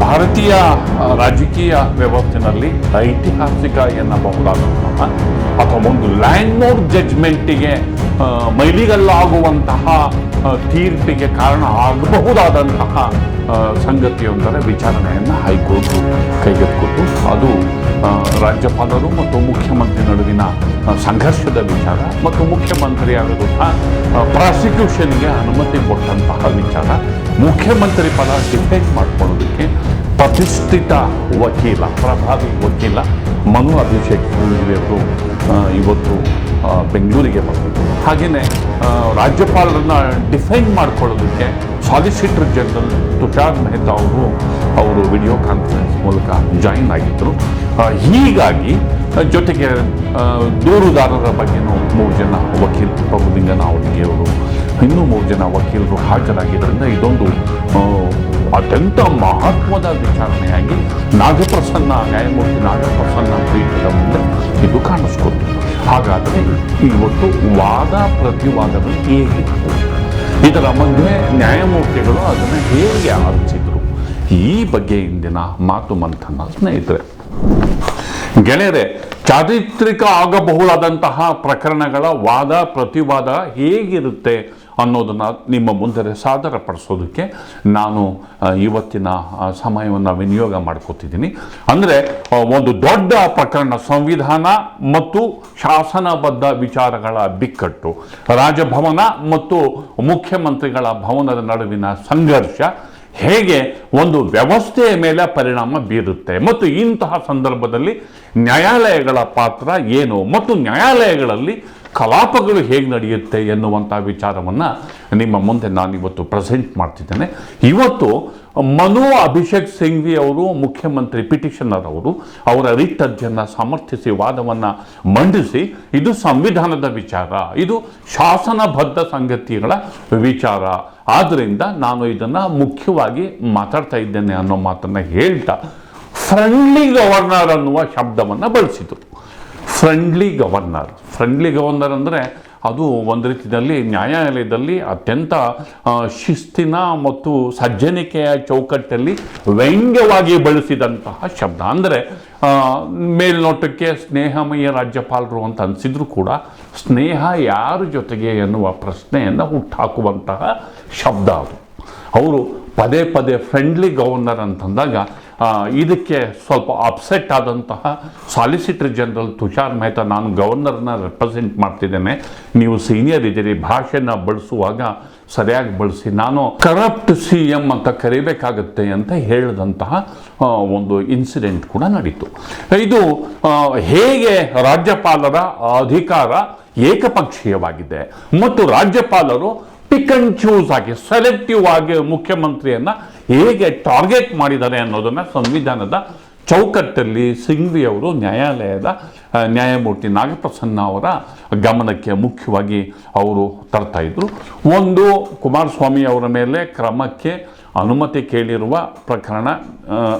ಭಾರತೀಯ ರಾಜಕೀಯ ವ್ಯವಸ್ಥೆನಲ್ಲಿ ಐತಿಹಾಸಿಕ ಎನ್ನಬಹುದಾದಂತಹ ಅಥವಾ ಒಂದು ಲ್ಯಾಂಡ್ಮೋರ್ಡ್ ಜಡ್ಜ್ಮೆಂಟಿಗೆ ಆ, ಮೈಲಿಗಲ್ಲಾಗುವಂತಹ ತೀರ್ಪಿಗೆ ಕಾರಣ ಆಗಬಹುದಾದಂತಹ ಸಂಗತಿಯೊಂದರ ವಿಚಾರಣೆಯನ್ನು ಹೈಕೋರ್ಟ್ ಕೈಗೆತ್ತಿಕೊಟ್ಟು ಅದು ರಾಜ್ಯಪಾಲರು ಮತ್ತು ಮುಖ್ಯಮಂತ್ರಿ ನಡುವಿನ ಸಂಘರ್ಷದ ವಿಚಾರ ಮತ್ತು ಮುಖ್ಯಮಂತ್ರಿಯ ವಿರುದ್ಧ ಪ್ರಾಸಿಕ್ಯೂಷನ್ಗೆ ಅನುಮತಿ ಕೊಟ್ಟಂತಹ ವಿಚಾರ ಮುಖ್ಯಮಂತ್ರಿ ಪದ ಡಿಫೆಂಡ್ ಮಾಡ್ಕೊಳ್ಳೋದಕ್ಕೆ ಪ್ರತಿಷ್ಠಿತ ವಕೀಲ, ಪ್ರಭಾವಿ ವಕೀಲ ಮನು ಅಭಿಷೇಕ್ ಅವರು ಇವತ್ತು ಬೆಂಗಳೂರಿಗೆ ಬಂದರು ಹಾಗೆಯೇ ರಾಜ್ಯಪಾಲರನ್ನು ಡಿಫೈನ್ ಮಾಡ್ಕೊಳ್ಳೋದಕ್ಕೆ ಸಾಲಿಸಿಟರ್ ಜನರಲ್ ತುಷಾರ್ ಮೆಹ್ತಾ ಅವರು ಅವರು ವಿಡಿಯೋ ಕಾನ್ಫರೆನ್ಸ್ ಮೂಲಕ ಜಾಯಿನ್ ಆಗಿದ್ದರು ಹೀಗಾಗಿ ಜೊತೆಗೆ ದೂರುದಾರರ ಬಗ್ಗೆನೂ ಮೂರು ಜನ ವಕೀಲರು ಪ್ರಭುಲಿಂಗನ ಅವರು ಇನ್ನೂ ಮೂರು ಜನ ವಕೀಲರು ಹಾಜರಾಗಿದ್ದರಿಂದ ಇದೊಂದು ಅತ್ಯಂತ ಮಹತ್ವದ ವಿಚಾರಣೆಯಾಗಿ ನಾಗಪ್ರಸನ್ನ ನ್ಯಾಯಮೂರ್ತಿ ನಾಗಪ್ರಸನ್ನ ಪೀಠದ ಮುಂದೆ ಇದು ಕಾಣಿಸ್ಕೊತು. ಹಾಗಾದರೆ ಇವತ್ತು ವಾದ ಪ್ರತಿವಾದಗಳು ಹೇಗಿತ್ತು ಇದರ ಮಧ್ಯೆ ನ್ಯಾಯಮೂರ್ತಿಗಳು ಅದನ್ನು ಹೇಗೆ ಆಲಿಸಿದರು? ಈ ಬಗ್ಗೆ ಇಂದಿನ ಮಾತು ಮಂಥನ ಸ್ನೇಹಿತರೆ. ಗೆಳೆಯರೆ, ಚಾರಿತ್ರಿಕ ಆಗಬಹುದಾದಂತಹ ಪ್ರಕರಣಗಳ ವಾದ, ಪ್ರತಿವಾದ ಹೇಗಿರುತ್ತೆ ಅನ್ನೋದನ್ನು ನಿಮ್ಮ ಮುಂದೆ ಸಾದರಪಡಿಸೋದಕ್ಕೆ ನಾನು ಇವತ್ತಿನ ಸಮಯವನ್ನು ವಿನಿಯೋಗ ಮಾಡ್ಕೋತಿದ್ದೀನಿ. ಅಂದರೆ ಒಂದು ದೊಡ್ಡ ಪ್ರಕರಣ ಸಂವಿಧಾನ ಮತ್ತು ಶಾಸನಬದ್ಧ ವಿಚಾರಗಳ ಬಿಕ್ಕಟ್ಟು, ರಾಜಭವನ ಮತ್ತು ಮುಖ್ಯಮಂತ್ರಿಗಳ ಭವನದ ನಡುವಿನ ಸಂಘರ್ಷ ಹೇಗೆ ಒಂದು ವ್ಯವಸ್ಥೆಯ ಮೇಲೆ ಪರಿಣಾಮ ಬೀರುತ್ತೆ ಮತ್ತು ಇಂತಹ ಸಂದರ್ಭದಲ್ಲಿ ನ್ಯಾಯಾಲಯಗಳ ಪಾತ್ರ ಏನು ಮತ್ತು ನ್ಯಾಯಾಲಯಗಳಲ್ಲಿ ಕಲಾಪಗಳು ಹೇಗೆ ನಡೆಯುತ್ತೆ ಎನ್ನುವಂಥ ವಿಚಾರವನ್ನು ನಿಮ್ಮ ಮುಂದೆ ನಾನು ಇವತ್ತು ಪ್ರೆಸೆಂಟ್ ಮಾಡ್ತಿದ್ದೇನೆ. ಇವತ್ತು ಮನು ಅಭಿಷೇಕ್ ಸಿಂಘ್ವಿ ಅವರು, ಮುಖ್ಯಮಂತ್ರಿ ಪಿಟಿಷನರ್ ಅವರು ಅವರ ರಿಟ್ ಅರ್ಜಿಯನ್ನು ಸಮರ್ಥಿಸಿ ವಾದವನ್ನು ಮಂಡಿಸಿ ಇದು ಸಂವಿಧಾನದ ವಿಚಾರ, ಇದು ಶಾಸನಬದ್ಧ ಸಂಗತಿಗಳ ವಿಚಾರ. ಆದ್ದರಿಂದ ನಾನು ಇದನ್ನು ಮುಖ್ಯವಾಗಿ ಮಾತಾಡ್ತಾ ಇದ್ದೇನೆ ಅನ್ನೋ ಮಾತನ್ನು ಹೇಳ್ತಾ ಫ್ರೆಂಡ್ಲಿ ಗವರ್ನರ್ ಅನ್ನುವ ಶಬ್ದವನ್ನು ಬಳಸಿದರು. ಫ್ರೆಂಡ್ಲಿ ಗವರ್ನರ್ ಫ್ರೆಂಡ್ಲಿ ಗವರ್ನರ್ ಅಂದರೆ ಅದು ಒಂದು ರೀತಿಯಲ್ಲಿ ನ್ಯಾಯಾಲಯದಲ್ಲಿ ಅತ್ಯಂತ ಶಿಸ್ತಿನ ಮತ್ತು ಸಜ್ಜನಿಕೆಯ ಚೌಕಟ್ಟಲ್ಲಿ ವ್ಯಂಗ್ಯವಾಗಿ ಬಳಸಿದಂತಹ ಶಬ್ದ. ಅಂದರೆ ಮೇಲ್ನೋಟಕ್ಕೆ ಸ್ನೇಹಮಯ ರಾಜ್ಯಪಾಲರು ಅಂತ ಅನಿಸಿದ್ರು ಕೂಡ ಸ್ನೇಹ ಯಾರ ಜೊತೆಗೆ ಎನ್ನುವ ಪ್ರಶ್ನೆಯನ್ನು ಹುಟ್ಟಾಕುವಂತಹ ಶಬ್ದ ಅದು. ಅವರು ಪದೇ ಪದೇ ಫ್ರೆಂಡ್ಲಿ ಗವರ್ನರ್ ಅಂತಂದಾಗ ಇದಕ್ಕೆ ಸ್ವಲ್ಪ ಅಪ್ಸೆಟ್ ಆದಂತಹ ಸಾಲಿಸಿಟರ್ ಜನರಲ್ ತುಷಾರ್ ಮೆಹ್ತಾ ನಾನು ಗವರ್ನರ್ನ ರೆಪ್ರೆಸೆಂಟ್ ಮಾಡ್ತಿದ್ದೇನೆ. ನೀವು ಸೀನಿಯರ್ ಇದ್ದೀರಿ, ಭಾಷೆನ ಬಳಸುವಾಗ ಸರಿಯಾಗಿ ಬಳಸಿ. ನಾನು ಕರಪ್ಟ್ ಸಿ ಎಂ ಅಂತ ಕರಿಬೇಕಾಗತ್ತೆ ಅಂತ ಹೇಳಿದಂತಹ ಒಂದು ಇನ್ಸಿಡೆಂಟ್ ಕೂಡ ನಡೀತು. ಇದು ಹೇಗೆ ರಾಜ್ಯಪಾಲರ ಅಧಿಕಾರ ಏಕಪಕ್ಷೀಯವಾಗಿದೆ. ಮತ್ತು ರಾಜ್ಯಪಾಲರು ಪಿಕ್ ಅಂಡ್ ಚೂಸ್ ಆಗಿ ಸೆಲೆಕ್ಟಿವ್ ಆಗಿ ಮುಖ್ಯಮಂತ್ರಿಯನ್ನ ಹೇಗೆ ಟಾರ್ಗೆಟ್ ಮಾಡಿದ್ದಾರೆ ಅನ್ನೋದನ್ನ ಸಂವಿಧಾನದ ಚೌಕಟ್ಟಲ್ಲಿ ಸಿಂಗ್ವಿ ಅವರು ನ್ಯಾಯಾಲಯದ ನ್ಯಾಯಮೂರ್ತಿ ನಾಗಪ್ರಸನ್ನ ಅವರ ಗಮನಕ್ಕೆ ಮುಖ್ಯವಾಗಿ ಅವರು ತರ್ತಾ ಇದ್ರು. ಒಂದು ಕುಮಾರಸ್ವಾಮಿ ಅವರ ಮೇಲೆ ಕ್ರಮಕ್ಕೆ ಅನುಮತಿ ಕೇಳಿರುವ ಪ್ರಕರಣ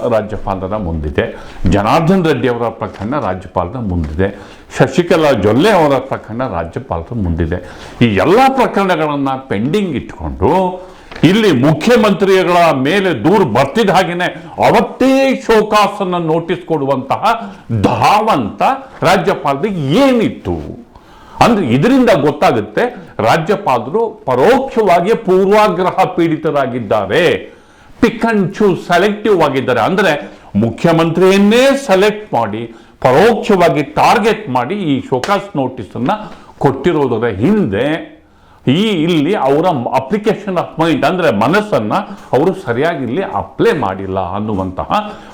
ರಾಜ್ಯಪಾಲರ ಮುಂದಿದೆ. ಜನಾರ್ದನ್ ರೆಡ್ಡಿ ಅವರ ಪ್ರಕರಣ ರಾಜ್ಯಪಾಲರ ಮುಂದಿದೆ. ಶಶಿಕಲಾ ಜೊಲ್ಲೆ ಅವರ ಪ್ರಕರಣ ರಾಜ್ಯಪಾಲರ ಮುಂದಿದೆ. ಈ ಎಲ್ಲ ಪ್ರಕರಣಗಳನ್ನು ಪೆಂಡಿಂಗ್ ಇಟ್ಕೊಂಡು ಇಲ್ಲಿ ಮುಖ್ಯಮಂತ್ರಿಗಳ ಮೇಲೆ ದೂರು ಬರ್ತಿದ್ದ ಹಾಗೆಯೇ ಅವತ್ತೇ ಶೋಕಾಸನ್ನು ನೋಟಿಸ್ ಕೊಡುವಂತಹ ಧಾವಂತ ರಾಜ್ಯಪಾಲರಿಗೆ ಏನಿತ್ತು? ಅಂದ್ರೆ ಇದರಿಂದ ಗೊತ್ತಾಗುತ್ತೆ ರಾಜ್ಯಪಾಲರು ಪರೋಕ್ಷವಾಗಿ ಪೂರ್ವಾಗ್ರಹ ಪೀಡಿತರಾಗಿದ್ದಾರೆ. ಪಿಕ್ ಅಂಡ್ ಚೂಸ್ ಸೆಲೆಕ್ಟಿವ್ ಆಗಿದ್ದಾರೆ. ಅಂದ್ರೆ ಮುಖ್ಯಮಂತ್ರಿಯನ್ನೇ ಸೆಲೆಕ್ಟ್ ಮಾಡಿ, ಪರೋಕ್ಷವಾಗಿ ಟಾರ್ಗೆಟ್ ಮಾಡಿ ಈ ಶೋಕಾಸ್ ನೋಟಿಸ್ ಅನ್ನ ಕೊಟ್ಟಿರೋದರ ಹಿಂದೆ ಈ ಇಲ್ಲಿ ಅವರ ಅಪ್ಲಿಕೇಶನ್ ಆಫ್ ಮೈಂಡ್ ಅಂದ್ರೆ ಮನಸ್ಸನ್ನ ಅವರು ಸರಿಯಾಗಿ ಇಲ್ಲಿ ಅಪ್ಲೈ ಮಾಡಿಲ್ಲ ಅನ್ನುವಂತಹ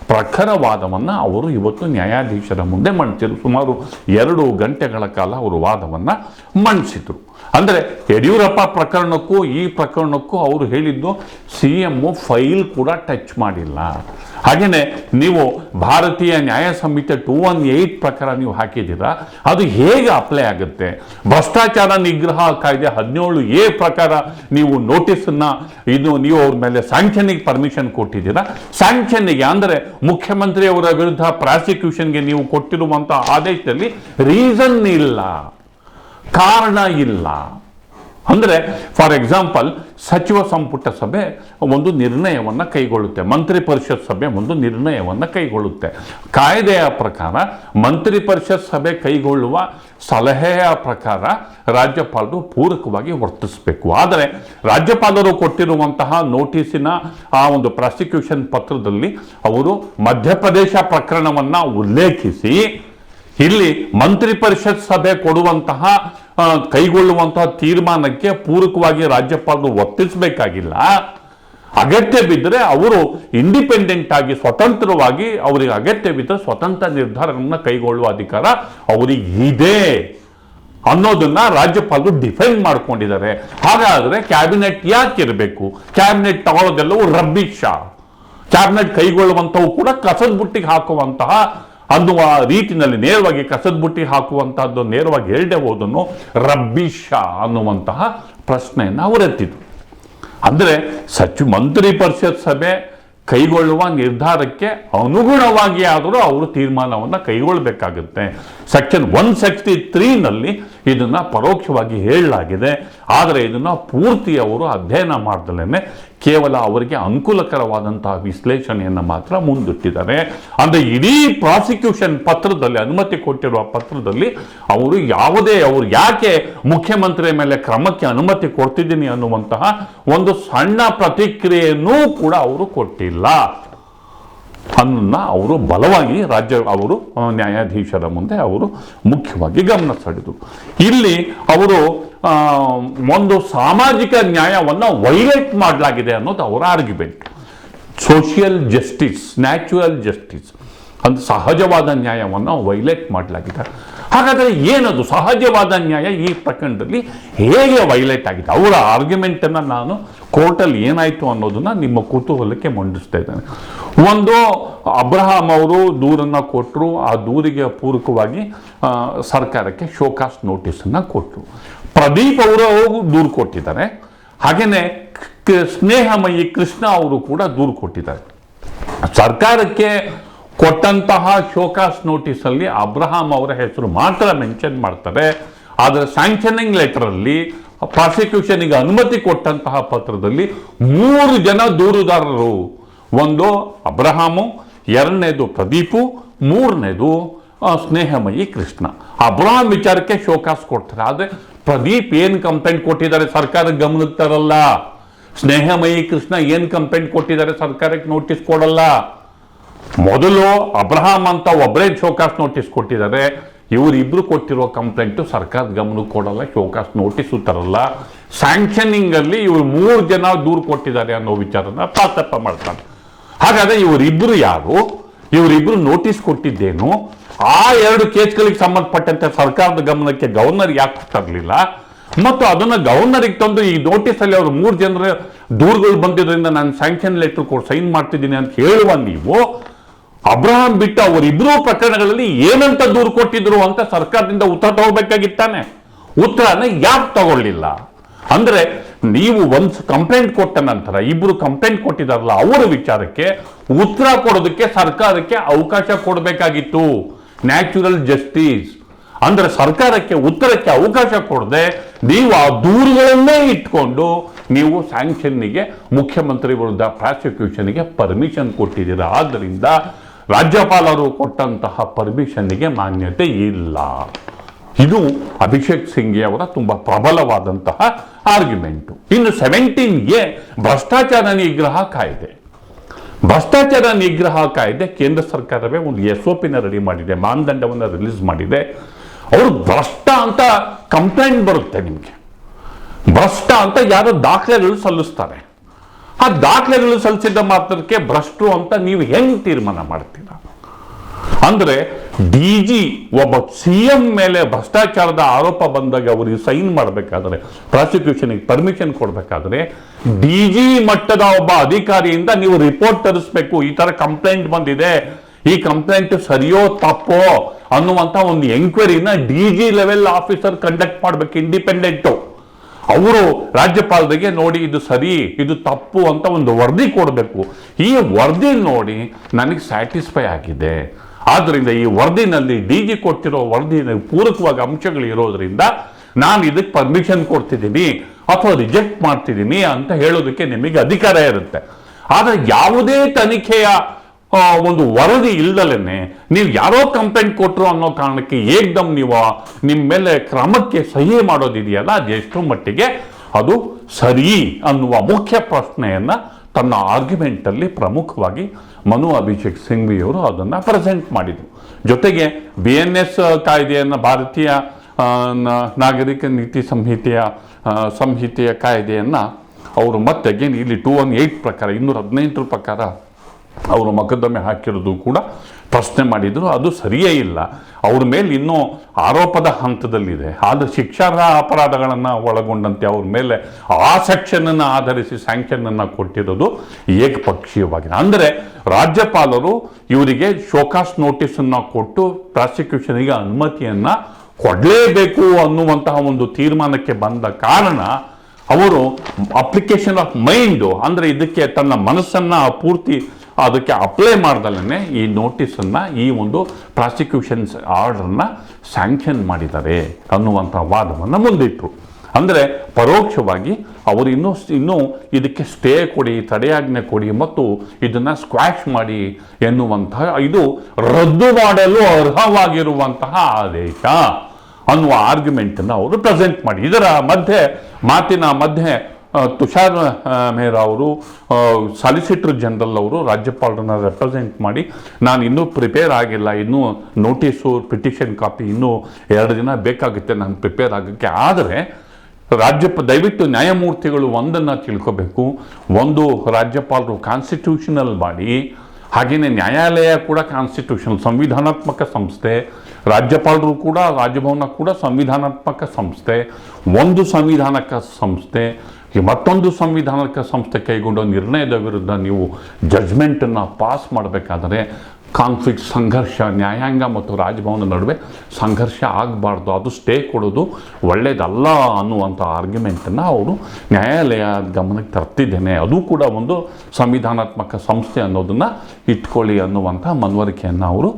ಪ್ರಖರವಾದವನ್ನು ಅವರು ಇವತ್ತು ನ್ಯಾಯಾಧೀಶರ ಮುಂದೆ ಮಂಡಿಸಿದರು ಸುಮಾರು ಎರಡು ಗಂಟೆಗಳ ಕಾಲ ಅವರು ವಾದವನ್ನು ಮಂಡಿಸಿದರು ಅಂದರೆ ಯಡಿಯೂರಪ್ಪ ಪ್ರಕರಣಕ್ಕೂ ಈ ಪ್ರಕರಣಕ್ಕೂ ಅವರು ಹೇಳಿದ್ದು ಸಿ ಎಮ್ಮು ಫೈಲ್ ಕೂಡ ಟಚ್ ಮಾಡಿಲ್ಲ. ಹಾಗೆಯೇ ನೀವು ಭಾರತೀಯ ನ್ಯಾಯ ಸಂಹಿತೆ ಟೂ ಒನ್ ಏಯ್ಟ್ ಪ್ರಕಾರ ನೀವು ಹಾಕಿದ್ದೀರಾ, ಅದು ಹೇಗೆ ಅಪ್ಲೈ ಆಗುತ್ತೆ? ಭ್ರಷ್ಟಾಚಾರ ನಿಗ್ರಹ ಕಾಯ್ದೆ ಹದಿನೇಳು ಎ ಪ್ರಕಾರ ನೀವು ನೋಟಿಸನ್ನ ಇದು ನೀವು ಅವ್ರ ಮೇಲೆ ಸ್ಯಾಂಕ್ಷನಿಗೆ ಪರ್ಮಿಷನ್ ಕೊಟ್ಟಿದ್ದೀರಾ? ಸ್ಯಾಂಕ್ಷನ್ಗೆ ಅಂದರೆ ಮುಖ್ಯಮಂತ್ರಿಯವರ ವಿರುದ್ಧ ಪ್ರಾಸಿಕ್ಯೂಷನ್ಗೆ ನೀವು ಕೊಟ್ಟಿರುವಂಥ ಆದೇಶದಲ್ಲಿ ರೀಸನ್ ಇಲ್ಲ. ಕಾರಣ ಇಲ್ಲ. ಅಂದರೆ ಫಾರ್ ಎಕ್ಸಾಂಪಲ್ ಸಚಿವ ಸಂಪುಟ ಸಭೆ ಒಂದು ನಿರ್ಣಯವನ್ನು ಕೈಗೊಳ್ಳುತ್ತೆ. ಮಂತ್ರಿ ಪರಿಷತ್ ಸಭೆ ಒಂದು ನಿರ್ಣಯವನ್ನು ಕೈಗೊಳ್ಳುತ್ತೆ. ಕಾಯ್ದೆಯ ಪ್ರಕಾರ, ಮಂತ್ರಿ ಪರಿಷತ್ ಸಭೆ ಕೈಗೊಳ್ಳುವ ಸಲಹೆಯ ಪ್ರಕಾರ ರಾಜ್ಯಪಾಲರು ಪೂರಕವಾಗಿ ವರ್ತಿಸಬೇಕು. ಆದರೆ, ರಾಜ್ಯಪಾಲರು ಕೊಟ್ಟಿರುವಂತಹ ನೋಟಿಸಿನ ಆ ಒಂದು ಪ್ರಾಸಿಕ್ಯೂಷನ್ ಪತ್ರದಲ್ಲಿ ಅವರು ಮಧ್ಯಪ್ರದೇಶ ಪ್ರಕರಣವನ್ನು ಉಲ್ಲೇಖಿಸಿ ಇಲ್ಲಿ ಮಂತ್ರಿ ಪರಿಷತ್ ಸಭೆ ಕೊಡುವಂತಹ ಕೈಗೊಳ್ಳುವಂತಹ ತೀರ್ಮಾನಕ್ಕೆ ಪೂರಕವಾಗಿ ರಾಜ್ಯಪಾಲರು ಒಪ್ಪಿಸಬೇಕಾಗಿಲ್ಲ. ಅಗತ್ಯ ಬಿದ್ದರೆ ಅವರು ಇಂಡಿಪೆಂಡೆಂಟ್ ಆಗಿ ಸ್ವತಂತ್ರವಾಗಿ ಅವರಿಗೆ ಅಗತ್ಯ ಬಿದ್ದರೆ ಸ್ವತಂತ್ರ ನಿರ್ಧಾರವನ್ನು ಕೈಗೊಳ್ಳುವ ಅಧಿಕಾರ ಅವರಿಗೆ ಇದೆ ಅನ್ನೋದನ್ನ ರಾಜ್ಯಪಾಲರು ಡಿಫೈನ್ ಮಾಡ್ಕೊಂಡಿದ್ದಾರೆ. ಹಾಗಾದ್ರೆ ಕ್ಯಾಬಿನೆಟ್ ಯಾಕೆ ಇರಬೇಕು? ಕ್ಯಾಬಿನೆಟ್ ತಗೊಳ್ಳೋದೆಲ್ಲವೂ ರಬ್ಬಿಷ ಕ್ಯಾಬಿನೆಟ್ ಕೈಗೊಳ್ಳುವಂಥವು ಕೂಡ ಕಸದ ಬುಟ್ಟಿಗೆ ಹಾಕುವಂತಹ ಅನ್ನುವ ರೀತಿಯಲ್ಲಿ ನೇರವಾಗಿ ಕಸದ ಬುಟ್ಟಿ ಹಾಕುವಂತಹದ್ದು ನೇರವಾಗಿ ಹೇಳದೆ ಹೋದನ್ನು ರಬ್ಬಿಷ ಅನ್ನುವಂತಹ ಪ್ರಶ್ನೆಯನ್ನು ಅವರೆತ್ತಿದ್ರು ಅಂದರೆ ಸಚಿವ ಮಂತ್ರಿ ಪರಿಷತ್ ಸಭೆ ಕೈಗೊಳ್ಳುವ ನಿರ್ಧಾರಕ್ಕೆ ಅನುಗುಣವಾಗಿ ಆದರೂ ಅವರು ತೀರ್ಮಾನವನ್ನು ಕೈಗೊಳ್ಳಬೇಕಾಗುತ್ತೆ ಸೆಕ್ಷನ್ ಒನ್ ಸಿಕ್ಸ್ಟಿ ತ್ರೀನಲ್ಲಿ ಇದನ್ನು ಪರೋಕ್ಷವಾಗಿ ಹೇಳಲಾಗಿದೆ. ಆದರೆ ಇದನ್ನು ಪೂರ್ತಿ ಅವರು ಅಧ್ಯಯನ ಮಾಡ್ದಲೇ ಕೇವಲ ಅವರಿಗೆ ಅನುಕೂಲಕರವಾದಂತಹ ವಿಶ್ಲೇಷಣೆಯನ್ನು ಮಾತ್ರ ಮುಂದಿಟ್ಟಿದ್ದಾರೆ. ಅಂದರೆ ಇಡೀ ಪ್ರಾಸಿಕ್ಯೂಷನ್ ಪತ್ರದಲ್ಲಿ, ಅನುಮತಿ ಕೊಟ್ಟಿರುವ ಪತ್ರದಲ್ಲಿ ಅವರು ಯಾವುದೇ, ಅವರು ಯಾಕೆ ಮುಖ್ಯಮಂತ್ರಿಯ ಮೇಲೆ ಕ್ರಮಕ್ಕೆ ಅನುಮತಿ ಕೊಡ್ತಿದ್ದೀನಿ ಅನ್ನುವಂತಹ ಒಂದು ಸಣ್ಣ ಪ್ರತಿಕ್ರಿಯೆಯನ್ನು ಕೂಡ ಅವರು ಕೊಟ್ಟಿಲ್ಲ. ಅನ್ನನ್ನ ಅವರು ಬಲವಾಗಿ ರಾಜ್ಯ, ಅವರು ನ್ಯಾಯಾಧೀಶರ ಮುಂದೆ ಅವರು ಮುಖ್ಯವಾಗಿ ಗಮನ ಸೆಳೆದರು ಇಲ್ಲಿ ಅವರು ಒಂದು ಸಾಮಾಜಿಕ ನ್ಯಾಯವನ್ನು ವೈಲೇಟ್ ಮಾಡಲಾಗಿದೆ ಅನ್ನೋದು ಅವರ argument social justice natural justice ಅಂದ್ರೆ ಸಹಜವಾದ ನ್ಯಾಯವನ್ನು ವೈಲೇಟ್ ಮಾಡಲಾಗಿದೆ. ಹಾಗಾದರೆ ಏನದು ಸಹಜವಾದ ನ್ಯಾಯ ಈ ಪ್ರಕರಣದಲ್ಲಿ ಹೇಗೆ ವೈಲೇಟ್ ಆಗಿದೆ ಅವರ ಆರ್ಗ್ಯುಮೆಂಟನ್ನು ನಾನು ಕೋರ್ಟಲ್ಲಿ ಏನಾಯಿತು ಅನ್ನೋದನ್ನು ನಿಮ್ಮ ಕುತೂಹಲಕ್ಕೆ ಮಂಡಿಸ್ತಾ ಇದ್ದೇನೆ. ಒಂದು, ಅಬ್ರಹಾಂ ಅವರು ದೂರನ್ನು ಕೊಟ್ಟರು ಆ ದೂರಿಗೆ ಪೂರಕವಾಗಿ ಸರ್ಕಾರಕ್ಕೆ ಶೋಕಾಸ್ ನೋಟಿಸನ್ನು ಕೊಟ್ಟರು ಪ್ರದೀಪ್ ಅವರು ದೂರು ಕೊಟ್ಟಿದ್ದಾರೆ. ಹಾಗೆಯೇ ಸ್ನೇಹಮಯಿ ಕೃಷ್ಣ ಅವರು ಕೂಡ ದೂರು ಕೊಟ್ಟಿದ್ದಾರೆ. ಸರ್ಕಾರಕ್ಕೆ ಕೊಟ್ಟಂತಹ ಶೋಕಾಸ್ ನೋಟಿಸಲ್ಲಿ ಅಬ್ರಹಾಂ ಅವರ ಹೆಸರು ಮಾತ್ರ ಮೆನ್ಷನ್ ಮಾಡ್ತಾರೆ ಆದರೆ ಸ್ಯಾಂಕ್ಷನಿಂಗ್ ಲೆಟರಲ್ಲಿ ಪ್ರಾಸಿಕ್ಯೂಷನ್ಗೆ ಅನುಮತಿ ಕೊಟ್ಟಂತಹ ಪತ್ರದಲ್ಲಿ ಮೂರು ಜನ ದೂರುದಾರರು. ಒಂದು ಅಬ್ರಹಾಮು, ಎರಡನೇದು ಪ್ರದೀಪು, ಮೂರನೇದು ಸ್ನೇಹಮಯಿ ಕೃಷ್ಣ. ಅಬ್ರಹಾಂ ವಿಚಾರಕ್ಕೆ ಶೋಕಾಸ್ ಕೊಡ್ತಾರೆ. ಆದರೆ ಪ್ರದೀಪ್ ಏನು ಕಂಪ್ಲೇಂಟ್ ಕೊಟ್ಟಿದ್ದಾರೆ ಸರ್ಕಾರಕ್ಕೆ ಗಮನಕ್ಕೆ ತರಲ್ಲ. ಸ್ನೇಹಮಯಿ ಕೃಷ್ಣ ಏನು ಕಂಪ್ಲೇಂಟ್ ಕೊಟ್ಟಿದ್ದಾರೆ ಸರ್ಕಾರಕ್ಕೆ ನೋಟಿಸ್ ಕೊಡಲ್ಲ. ಮೊದಲು ಅಬ್ರಹಾಂ ಅಂತ ಒಬ್ಬರೇ ಶೋಕಾಸ್ ನೋಟಿಸ್ ಕೊಟ್ಟಿದ್ದಾರೆ. ಇವರಿಬ್ರು ಕೊಟ್ಟಿರೋ ಕಂಪ್ಲೇಂಟು ಸರ್ಕಾರದ ಗಮನಕ್ಕೆ ಕೊಡಲ್ಲ, ಶೋಕಾಸ್ ನೋಟಿಸು ತರಲ್ಲ. ಸ್ಯಾಂಕ್ಷನಿಂಗ್ ಅಲ್ಲಿ ಇವರು ಮೂರು ಜನ ದೂರು ಕೊಟ್ಟಿದ್ದಾರೆ ಅನ್ನೋ ವಿಚಾರನ ಪಾತಪ್ಪ ಮಾಡ್ತಾರೆ. ಹಾಗಾದ್ರೆ ಇವರಿಬ್ರು ಯಾರು? ಇವರಿಬ್ರು ನೋಟಿಸ್ ಕೊಟ್ಟಿದ್ದೇನು? ಆ ಎರಡು ಕೇಸ್ಗಳಿಗೆ ಸಂಬಂಧಪಟ್ಟಂತೆ ಸರ್ಕಾರದ ಗಮನಕ್ಕೆ ಗವರ್ನರ್ ಯಾಕೆ ತರಲಿಲ್ಲ? ಮತ್ತು ಅದನ್ನ ಗವರ್ನರಿಗೆ ತಂದು ಈ ನೋಟಿಸ್ ಅಲ್ಲಿ ಅವರು ಮೂರು ಜನರ ದೂರುಗಳು ಬಂದಿದ್ರಿಂದ ನಾನು ಸ್ಯಾಂಕ್ಷನ್ ಲೆಟರ್ ಕೊಟ್ಟು ಸೈನ್ ಮಾಡ್ತಿದ್ದೀನಿ ಅಂತ ಹೇಳುವ ನೀವು ಅಬ್ರಹಾಂ ಬಿಟ್ಟ ಅವರಿಬ್ಬರೂ ಪ್ರಕರಣಗಳಲ್ಲಿ ಏನಂತ ದೂರು ಕೊಟ್ಟಿದ್ರು ಅಂತ ಸರ್ಕಾರದಿಂದ ಉತ್ತರ ತಗೋಬೇಕಾಗಿತ್ತಾನೆ? ಉತ್ತರನ ಯಾಕೆ ತಗೊಳ್ಳಿಲ್ಲ. ಅಂದ್ರೆ ನೀವು ಒಂದು ಕಂಪ್ಲೇಂಟ್ ಕೊಟ್ಟ ನಂತರ, ಇಬ್ರು ಕಂಪ್ಲೇಂಟ್ ಕೊಟ್ಟಿದಾರಲ್ಲ ಅವರ ವಿಚಾರಕ್ಕೆ ಉತ್ತರ ಕೊಡೋದಕ್ಕೆ ಸರ್ಕಾರಕ್ಕೆ ಅವಕಾಶ ಕೊಡಬೇಕಾಗಿತ್ತು. ನ್ಯಾಚುರಲ್ ಜಸ್ಟಿಸ್ ಅಂದ್ರೆ ಸರ್ಕಾರಕ್ಕೆ ಉತ್ತರಕ್ಕೆ ಅವಕಾಶ ಕೊಡದೆ ನೀವು ಆ ದೂರುಗಳನ್ನೇ ಇಟ್ಕೊಂಡು ನೀವು ಸ್ಯಾಂಕ್ಷನ್ನಿಗೆ ಮುಖ್ಯಮಂತ್ರಿ ವಿರುದ್ಧ ಪ್ರಾಸಿಕ್ಯೂಷನ್ಗೆ ಪರ್ಮಿಷನ್ ಕೊಟ್ಟಿದ್ದೀರಾ. ಆದ್ದರಿಂದ ರಾಜ್ಯಪಾಲರು ಕೊಟ್ಟಂತಹ ಪರ್ಮಿಷನ್ನಿಗೆ ಮಾನ್ಯತೆ ಇಲ್ಲ. ಇದು ಅಭಿಷೇಕ್ ಸಿಂಘೆ ಅವರ ತುಂಬಾ ಪ್ರಬಲವಾದಂತಹ ಆರ್ಗ್ಯುಮೆಂಟು ಇನ್ನು ಸೆವೆಂಟೀನ್ಗೆ ಭ್ರಷ್ಟಾಚಾರ ನಿಗ್ರಹ ಕಾಯ್ದೆ. ಭ್ರಷ್ಟಾಚಾರ ನಿಗ್ರಹ ಕಾಯ್ದೆ ಕೇಂದ್ರ ಸರ್ಕಾರವೇ ಒಂದು ಎಸ್ ಒ ಪಿನ ರೆಡಿ ಮಾಡಿದೆ, ಮಾನದಂಡವನ್ನು ರಿಲೀಸ್ ಮಾಡಿದೆ. ಅವರು ಭ್ರಷ್ಟ ಅಂತ ಕಂಪ್ಲೇಂಟ್ ಬರುತ್ತೆ ನಿಮಗೆ. ಭ್ರಷ್ಟ ಅಂತ ಯಾರೋ ದಾಖಲೆಗಳು ಸಲ್ಲಿಸ್ತಾರೆ. ಆ ದಾಖಲೆಗಳು ಸಲ್ಲಿಸಿದ್ದ ಮಾತ್ರಕ್ಕೆ ಭ್ರಷ್ಟು ಅಂತ ನೀವು ಹೆಂಗ್ ತೀರ್ಮಾನ ಮಾಡ್ತೀರಾ? ಅಂದ್ರೆ ಡಿ ಜಿ ಒಬ್ಬ ಸಿ ಎಂ ಮೇಲೆ ಭ್ರಷ್ಟಾಚಾರದ ಆರೋಪ ಬಂದಾಗ ಅವರಿಗೆ ಸೈನ್ ಮಾಡಬೇಕಾದ್ರೆ, ಪ್ರಾಸಿಕ್ಯೂಷನ್ಗೆ ಪರ್ಮಿಷನ್ ಕೊಡಬೇಕಾದ್ರೆ ಡಿ ಜಿ ಮಟ್ಟದ ಒಬ್ಬ ಅಧಿಕಾರಿಯಿಂದ ನೀವು ರಿಪೋರ್ಟ್ ತರಿಸ್ಬೇಕು, ಈ ತರ ಕಂಪ್ಲೇಂಟ್ ಬಂದಿದೆ, ಈ ಕಂಪ್ಲೇಂಟ್ ಸರಿಯೋ ತಪ್ಪೋ ಅನ್ನುವಂತ ಒಂದು ಎಂಕ್ವೈರಿನ D G level officer conduct ಮಾಡ್ಬೇಕು ಇಂಡಿಪೆಂಡೆಂಟು ಅವರು ರಾಜ್ಯಪಾಲರಿಗೆ ನೋಡಿ ಇದು ಸರಿ, ಇದು ತಪ್ಪು ಅಂತ ಒಂದು ವರದಿ ಕೊಡಬೇಕು. ಈ ವರದಿ ನೋಡಿ ನನಗೆ ಸ್ಯಾಟಿಸ್ಫೈ ಆಗಿದೆ. ಆದ್ದರಿಂದ ಈ ವರದಿನಲ್ಲಿ ಡಿ ಜಿ ಕೊಟ್ಟಿರೋ ವರದಿ ಪೂರಕವಾಗಿ ಅಂಶಗಳು ಇರೋದ್ರಿಂದ ನಾನು ಇದಕ್ಕೆ ಪರ್ಮಿಷನ್ ಕೊಡ್ತಿದ್ದೀನಿ ಅಥವಾ ರಿಜೆಕ್ಟ್ ಮಾಡ್ತಿದ್ದೀನಿ ಅಂತ ಹೇಳೋದಕ್ಕೆ ನಿಮಗೆ ಅಧಿಕಾರ ಇರುತ್ತೆ. ಆದರೆ ಯಾವುದೇ ತನಿಖೆಯ ಒಂದು ವರದಿ ಇಲ್ದಲೇನೆ ನೀವು ಯಾರೋ ಕಂಪ್ಲೇಂಟ್ ಕೊಟ್ಟರು ಅನ್ನೋ ಕಾರಣಕ್ಕೆ ಏಕ್ದಮ್ ನೀವು ನಿಮ್ಮ ಮೇಲೆ ಕ್ರಮಕ್ಕೆ ಸಹಿ ಮಾಡೋದಿದೆಯಲ್ಲ ಅದು ಎಷ್ಟು ಮಟ್ಟಿಗೆ ಅದು ಸರಿ ಅನ್ನುವ ಮುಖ್ಯ ಪ್ರಶ್ನೆಯನ್ನು ತನ್ನ ಆರ್ಗ್ಯುಮೆಂಟಲ್ಲಿ ಪ್ರಮುಖವಾಗಿ ಮನು ಅಭಿಷೇಕ್ ಸಿಂಘ್ವಿ ಅವರು ಅದನ್ನು ಪ್ರೆಸೆಂಟ್ ಮಾಡಿದರು. ಜೊತೆಗೆ ಬಿ ಎನ್ ಎಸ್ ಕಾಯ್ದೆಯನ್ನು ಭಾರತೀಯ ನಾಗರಿಕ ನೀತಿ ಸಂಹಿತೆಯ ಸಂಹಿತೆಯ ಕಾಯ್ದೆಯನ್ನು ಅವರು ಮತ್ತೆ again ಇಲ್ಲಿ ಟೂ ಒನ್ ಏಯ್ಟ್ ಪ್ರಕಾರ, ಇನ್ನೂರ ಹದಿನೆಂಟರ ಪ್ರಕಾರ ಅವರು ಮೊಕದ್ದಮೆ ಹಾಕಿರೋದು ಕೂಡ ಪ್ರಶ್ನೆ ಮಾಡಿದರು, ಅದು ಸರಿಯೇ ಇಲ್ಲ. ಅವ್ರ ಮೇಲೆ ಇನ್ನೂ ಆರೋಪದ ಹಂತದಲ್ಲಿದೆ. ಆದರೆ ಶಿಕ್ಷಾರ್ಹ ಅಪರಾಧಗಳನ್ನು ಒಳಗೊಂಡಂತೆ ಅವ್ರ ಮೇಲೆ ಆ ಸೆಕ್ಷನನ್ನು ಆಧರಿಸಿ ಸ್ಯಾಂಕ್ಷನನ್ನು ಕೊಟ್ಟಿರೋದು ಏಕಪಕ್ಷೀಯವಾಗಿದೆ. ಅಂದರೆ ರಾಜ್ಯಪಾಲರು ಇವರಿಗೆ ಶೋಕಾಸ್ ನೋಟಿಸನ್ನು ಕೊಟ್ಟು ಪ್ರಾಸಿಕ್ಯೂಷನಿಗೆ ಅನುಮತಿಯನ್ನು ಕೊಡಲೇಬೇಕು ಅನ್ನುವಂತಹ ಒಂದು ತೀರ್ಮಾನಕ್ಕೆ ಬಂದ ಕಾರಣ ಅವರು ಅಪ್ಲಿಕೇಶನ್ ಆಫ್ ಮೈಂಡು, ಅಂದರೆ ಇದಕ್ಕೆ ತನ್ನ ಮನಸ್ಸನ್ನು ಪೂರ್ತಿ ಅದಕ್ಕೆ ಅಪ್ಲೈ ಮಾಡ್ದಲೇ ಈ ನೋಟಿಸನ್ನು ಈ ಒಂದು ಪ್ರಾಸಿಕ್ಯೂಷನ್ಸ್ ಆರ್ಡರ್ನ ಸ್ಯಾಂಕ್ಷನ್ ಮಾಡಿದ್ದಾರೆ ಅನ್ನುವಂಥ ವಾದವನ್ನು ಮುಂದಿಟ್ಟರು ಅಂದರೆ ಪರೋಕ್ಷವಾಗಿ ಅವರು ಇನ್ನೂ ಇನ್ನೂ ಇದಕ್ಕೆ ಸ್ಟೇ ಕೊಡಿ, ತಡೆಯಾಜ್ಞೆ ಕೊಡಿ ಮತ್ತು ಇದನ್ನು ಸ್ಕ್ವಾಶ್ ಮಾಡಿ ಎನ್ನುವಂತಹ ಇದು ರದ್ದು ಮಾಡಲು ಅರ್ಹವಾಗಿರುವಂತಹ ಆದೇಶ ಅನ್ನುವ ಆರ್ಗ್ಯುಮೆಂಟನ್ನು ಅವರು ಪ್ರೆಸೆಂಟ್ ಮಾಡಿ. ಇದರ ಮಧ್ಯೆ, ಮಾತಿನ ಮಧ್ಯೆ ತುಷಾರ್ ಮೆಹ್ರಾ ಅವರು ಸಾಲಿಸಿಟರ್ ಜನರಲ್ ಅವರು ರಾಜ್ಯಪಾಲರನ್ನ ರೆಪ್ರೆಸೆಂಟ್ ಮಾಡಿ, ನಾನು ಇನ್ನೂ ಪ್ರಿಪೇರ್ ಆಗಿಲ್ಲ, ಇನ್ನೂ ನೋಟಿಸು ಪಿಟಿಷನ್ ಕಾಪಿ ಇನ್ನೂ ಎರಡು ದಿನ ಬೇಕಾಗುತ್ತೆ, ನಾನು ಪ್ರಿಪೇರ್ ಆಗೋಕ್ಕೆ. ಆದರೆ ರಾಜ್ಯ, ದಯವಿಟ್ಟು ನ್ಯಾಯಮೂರ್ತಿಗಳು ಒಂದನ್ನು ತಿಳ್ಕೋಬೇಕು. ಒಂದು ರಾಜ್ಯಪಾಲರು ಕಾನ್ಸ್ಟಿಟ್ಯೂಷನಲ್ ಬಾಡಿ ಹಾಗೆಯೇ ನ್ಯಾಯಾಲಯ ಕೂಡ ಕಾನ್ಸ್ಟಿಟ್ಯೂಷನಲ್ ಸಂವಿಧಾನಾತ್ಮಕ ಸಂಸ್ಥೆ, ರಾಜ್ಯಪಾಲರು ಕೂಡ, ರಾಜಭವನ ಕೂಡ ಸಂವಿಧಾನಾತ್ಮಕ ಸಂಸ್ಥೆ, ಒಂದು ಸಂವಿಧಾನಕ ಸಂಸ್ಥೆ ಈ ಮತ್ತೊಂದು ಸಂವಿಧಾನಕ ಸಂಸ್ಥೆ ಕೈಗೊಂಡ ನಿರ್ಣಯದ ವಿರುದ್ಧ ನೀವು ಜಡ್ಜ್ಮೆಂಟನ್ನು ಪಾಸ್ ಮಾಡಬೇಕಾದರೆ ಕಾನ್ಫ್ಲಿಕ್ಟ್, ಸಂಘರ್ಷ, ನ್ಯಾಯಾಂಗ ಮತ್ತು ರಾಜಭವನ ನಡುವೆ ಸಂಘರ್ಷ ಆಗಬಾರ್ದು. ಅದು ಸ್ಟೇ ಕೊಡೋದು ಒಳ್ಳೆಯದಲ್ಲ ಅನ್ನುವಂಥ ಆರ್ಗ್ಯುಮೆಂಟನ್ನು ಅವರು ನ್ಯಾಯಾಲಯ ಗಮನಕ್ಕೆ ತರ್ತಿದ್ದೇನೆ. ಅದು ಕೂಡ ಒಂದು ಸಂವಿಧಾನಾತ್ಮಕ ಸಂಸ್ಥೆ ಅನ್ನೋದನ್ನು ಇಟ್ಕೊಳ್ಳಿ ಅನ್ನುವಂಥ ಮನವರಿಕೆಯನ್ನು ಅವರು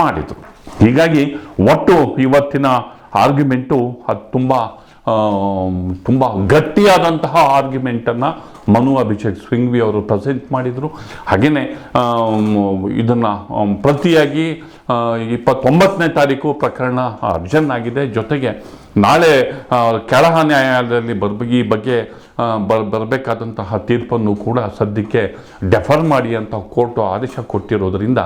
ಮಾಡಿದರು. ಹೀಗಾಗಿ ಒಟ್ಟು ಇವತ್ತಿನ ಆರ್ಗ್ಯುಮೆಂಟು ಅದು ತುಂಬ ತುಂಬ ಗಟ್ಟಿಯಾದಂತಹ ಆರ್ಗ್ಯುಮೆಂಟನ್ನು ಮನು ಅಭಿಷೇಕ್ ಸ್ವಿಂಗ್ವಿ ಅವರು ಪ್ರೆಸೆಂಟ್ ಮಾಡಿದರು. ಹಾಗೆಯೇ ಇದನ್ನು ಪ್ರತಿಯಾಗಿ ಇಪ್ಪತ್ತೊಂಬತ್ತನೇ ತಾರೀಕು ಪ್ರಕರಣ ಅರ್ಜನ್ ಆಗಿದೆ. ಜೊತೆಗೆ ನಾಳೆ ಕೆಳಹ ನ್ಯಾಯಾಲಯದಲ್ಲಿ ಬರ್ಬ ಈ ಬಗ್ಗೆ ಬರ್, ಬರಬೇಕಾದಂತಹ ತೀರ್ಪನ್ನು ಕೂಡ ಸದ್ಯಕ್ಕೆ ಡೆಫರ್ ಮಾಡಿ ಅಂತ ಕೋರ್ಟು ಆದೇಶ ಕೊಟ್ಟಿರೋದರಿಂದ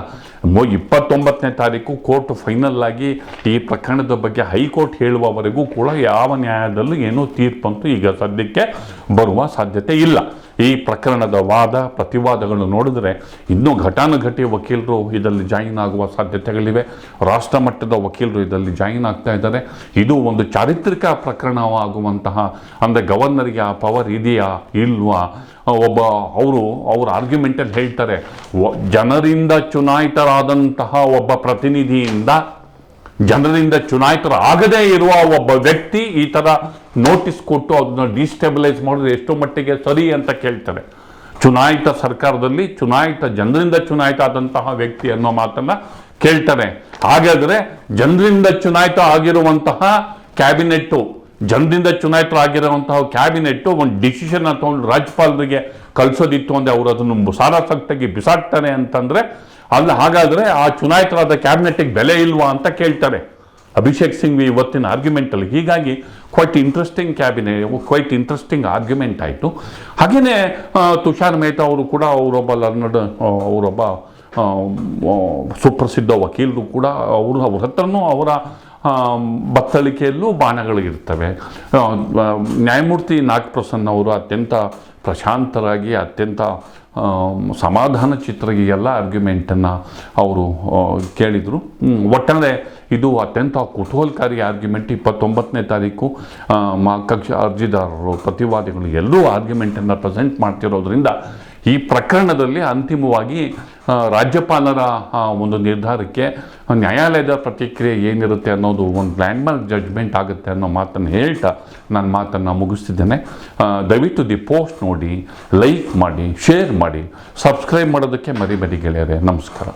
ಮೊ, ಇಪ್ಪತ್ತೊಂಬತ್ತನೇ ತಾರೀಕು ಕೋರ್ಟ್ ಫೈನಲ್ ಆಗಿ ಈ ಪ್ರಕರಣದ ಬಗ್ಗೆ ಹೈಕೋರ್ಟ್ ಹೇಳುವವರೆಗೂ ಕೂಡ ಯಾವ ನ್ಯಾಯದಲ್ಲೂ ಏನೂ ತೀರ್ಪಂತೂ ಈಗ ಸದ್ಯಕ್ಕೆ ಬರುವ ಸಾಧ್ಯತೆ ಇಲ್ಲ. ಈ ಪ್ರಕರಣದ ವಾದ ಪ್ರತಿವಾದಗಳನ್ನು ನೋಡಿದ್ರೆ ಇನ್ನೂ ಘಟಾನುಘಟಿ ವಕೀಲರು ಇದರಲ್ಲಿ ಜಾಯಿನ್ ಆಗುವ ಸಾಧ್ಯತೆಗಳಿವೆ. ರಾಷ್ಟ್ರ ಮಟ್ಟದ ವಕೀಲರು ಇದರಲ್ಲಿ ಜಾಯಿನ್ ಆಗ್ತಾ ಇದ್ದಾರೆ. ಇದು ಒಂದು ಚಾರಿತ್ರಿಕ ಪ್ರಕರಣವಾಗುವಂತಹ ಅಂದರೆ ಗವರ್ನರ್ಗೆ ಆ ಪವರ್ ಇದೆಯಾ? ಇಲ್ವಾ? ಒಬ್ಬ ಅವರು, ಅವ್ರ ಆರ್ಗ್ಯುಮೆಂಟಲ್ಲಿ ಹೇಳ್ತಾರೆ ಜನರಿಂದ ಚುನಾಯಿತರಾದಂತಹ ಒಬ್ಬ ಪ್ರತಿನಿಧಿಯಿಂದ, ಜನರಿಂದ ಚುನಾಯಿತರಾಗದೇ ಇರುವ ಒಬ್ಬ ವ್ಯಕ್ತಿ ಈ ಥರ ನೋಟಿಸ್ ಕೊಟ್ಟು ಅದನ್ನ ಡಿಸ್ಟೆಬಿಲೈಸ್ ಮಾಡಿದ್ರೆ ಎಷ್ಟು ಮಟ್ಟಿಗೆ ಸರಿ ಅಂತ ಕೇಳ್ತಾರೆ. ಚುನಾಯಿತ ಸರ್ಕಾರದಲ್ಲಿ ಚುನಾಯಿತ, ಜನರಿಂದ ಚುನಾಯಿತ ಆದಂತಹ ವ್ಯಕ್ತಿ ಅನ್ನೋ ಮಾತನ್ನ ಕೇಳ್ತಾರೆ. ಹಾಗಾದರೆ, ಜನರಿಂದ ಚುನಾಯಿತ ಆಗಿರುವಂತಹ ಕ್ಯಾಬಿನೆಟ್ಟು ಜನರಿಂದ ಚುನಾಯಿತರಾಗಿರುವಂತಹ ಕ್ಯಾಬಿನೆಟ್ಟು ಒಂದು ಡಿಸಿಷನ್ ತಗೊಂಡು ರಾಜ್ಯಪಾಲರಿಗೆ ಕಳಿಸೋದಿತ್ತು ಅಂದರೆ ಅವರು ಅದನ್ನು ಸಾರಾಸಕ್ತಾಗಿ ಬಿಸಾಕ್ತಾರೆ ಅಂತಂದರೆ ಅಲ್ಲಿ, ಹಾಗಾದರೆ ಆ ಚುನಾಯಿತರಾದ ಕ್ಯಾಬಿನೆಟ್ಗೆ ಬೆಲೆ ಇಲ್ವಾ ಅಂತ ಕೇಳ್ತಾರೆ. ಅಭಿಷೇಕ್ ಸಿಂಘ್ವಿ ಇವತ್ತಿನ ಆರ್ಗ್ಯುಮೆಂಟಲ್ಲಿ ಹೀಗಾಗಿ quite interesting cabinet quite interesting argument ಆಯಿತು. ಹಾಗೆಯೇ ತುಷಾರ್ ಮೆಹ್ತಾ ಅವರು ಕೂಡ ಅವರೊಬ್ಬ ಲರ್ನಡ್ ಅವರೊಬ್ಬ ಸುಪ್ರಸಿದ್ಧ ವಕೀಲರು ಕೂಡ ಅವರು ಅವ್ರ ಹತ್ರನೂ ಅವರ ಬತ್ತಳಿಕೆಯಲ್ಲೂ ಬಾಣಗಳಿರ್ತವೆ ನ್ಯಾಯಮೂರ್ತಿ ನಾಗಪ್ರಸನ್ನ ಅವರು ಅತ್ಯಂತ ಪ್ರಶಾಂತರಾಗಿ, ಅತ್ಯಂತ ಸಮಾಧಾನ ಚಿತ್ರಗೆ ಎಲ್ಲ ಆರ್ಗ್ಯುಮೆಂಟನ್ನು ಅವರು ಕೇಳಿದರು. ಒಟ್ಟಾರೆ ಇದು ಅತ್ಯಂತ ಕುತೂಹಲಕಾರಿ ಆರ್ಗ್ಯುಮೆಂಟ್ ಇಪ್ಪತ್ತೊಂಬತ್ತನೇ ತಾರೀಕು ಕಕ್ಷ ಅರ್ಜಿದಾರರು, ಪ್ರತಿವಾದಿಗಳು ಎಲ್ಲರೂ ಆರ್ಗ್ಯುಮೆಂಟನ್ನು ಪ್ರೆಸೆಂಟ್ ಮಾಡ್ತಿರೋದ್ರಿಂದ ಈ ಪ್ರಕರಣದಲ್ಲಿ ಅಂತಿಮವಾಗಿ ರಾಜ್ಯಪಾಲರ ಒಂದು ನಿರ್ಧಾರಕ್ಕೆ ನ್ಯಾಯಾಲಯದ ಪ್ರತಿಕ್ರಿಯೆ ಏನಿರುತ್ತೆ ಅನ್ನೋದು ಒಂದು ಲ್ಯಾಂಡ್ಮಾರ್ಕ್ ಜಡ್ಜ್ಮೆಂಟ್ ಆಗುತ್ತೆ ಅನ್ನೋ ಮಾತನ್ನು ಹೇಳ್ತಾ ನಾನು ಮಾತನ್ನು ಮುಗಿಸ್ತಿದ್ದೇನೆ. ದಯವಿಟ್ಟು ದಿ ಪೋಸ್ಟ್ ನೋಡಿ, ಲೈಕ್ ಮಾಡಿ ಶೇರ್ ಮಾಡಿ ಸಬ್ಸ್ಕ್ರೈಬ್ ಮಾಡೋದಕ್ಕೆ ಮರಿಬೇಡಿ ಗೆಳೆಯರೆ. ನಮಸ್ಕಾರ.